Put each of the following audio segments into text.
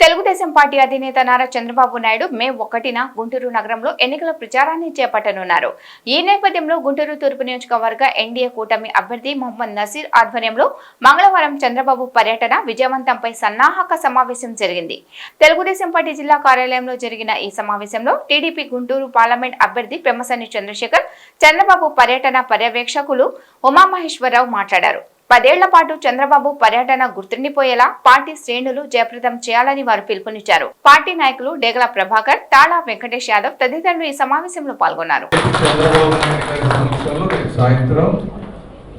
Telugu Desam party అధినేత నారా చంద్రబాబు నాయుడు మే ఒకటిన గుంటూరు నగరంలో ఎన్నికల ప్రచారాన్ని చేపట్టనున్నారు. ఈ నేపథ్యంలో గుంటూరు తూర్పు నియోజకవర్గ ఎన్డీఏ కూటమి అభ్యర్థి మొహమ్మద్ నసీర్ ఆధ్వర్యంలో మంగళవారం చంద్రబాబు పర్యటన విజయవంతంపై సన్నాహక సమావేశం జరిగింది. తెలుగుదేశం పార్టీ జిల్లా కార్యాలయంలో జరిగిన ఈ సమావేశంలో టీడీపీ గుంటూరు పార్లమెంట్ అభ్యర్థి పెమ్మసాని చంద్రశేఖర్ చంద్రబాబు పర్యటన పర్యవేక్షకులు ఉమామహేశ్వరరావు మాట్లాడారు. పదేళ్ళ పాటు చంద్రబాబు పర్యటన గుర్తుండిపోయేలా పార్టీ శ్రేణులు జయప్రదం చేయాలని వారు పిలుపునిచ్చారు. పార్టీ నాయకులు డేగల ప్రభాకర్ తాళా వెంకటేష్ యాదవ్ తదితరులు ఈ సమావేశంలో పాల్గొన్నారు.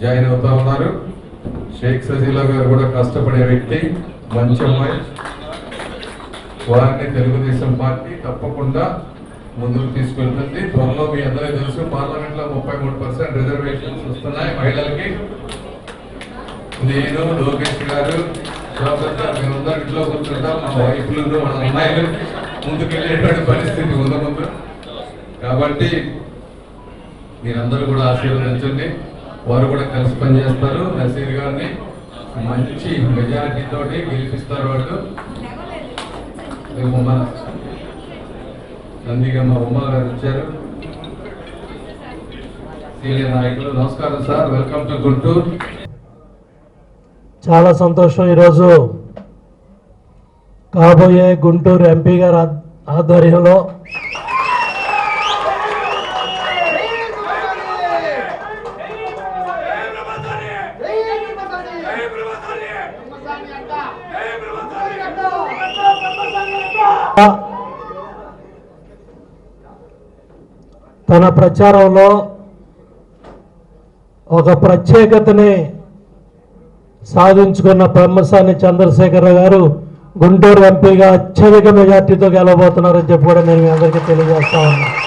జాయిన్ అవుతా ఉన్నారు. షేక్ సజీలా గారు కూడా కష్టపడే వ్యక్తి మంచి అమ్మాయి. వారిని తెలుగుదేశం పార్టీ తప్పకుండా ముందుకు తీసుకెళ్తుంది. త్వరలో మీ అందరికీ తెలుసు పార్లమెంట్లో ముప్పై మూడు పర్సెంట్ రిజర్వేషన్స్ వస్తున్నాయి మహిళలకి. నేను లోకేష్ గారు శోభన్ మేమందరం ఇంట్లో కూర్చుంటాం మా వైఫ్లు మన అమ్మాయిలు ముందుకెళ్ళేటువంటి పరిస్థితి ముందు ముందు కాబట్టి మీరందరూ కూడా ఆశీర్వదించండి. వారు కూడా కలిసి పనిచేస్తారు. నసీర్ గారిని మంచి మెజారిటీతో గెలిపిస్తారు వాళ్ళు. నందిగా మా ఉమా గారు వచ్చారు. సీనియర్ నాయకులు నమస్కారం సార్. Welcome to Guntur. చాలా సంతోషం ఈరోజు. కాబోయే గుంటూరు ఎంపీ గారి ఆధ్వర్యంలో తన ప్రచారంలో ఒక ప్రత్యేకతని సాధించుకున్న పెమ్మసాని చంద్రశేఖర్ గారు గుంటూరు ఎంపీగా అత్యధిక మెజార్టీతో గెలవబోతున్నారని చెప్పి కూడా నేను మీ అందరికీ తెలియజేస్తా ఉన్నాను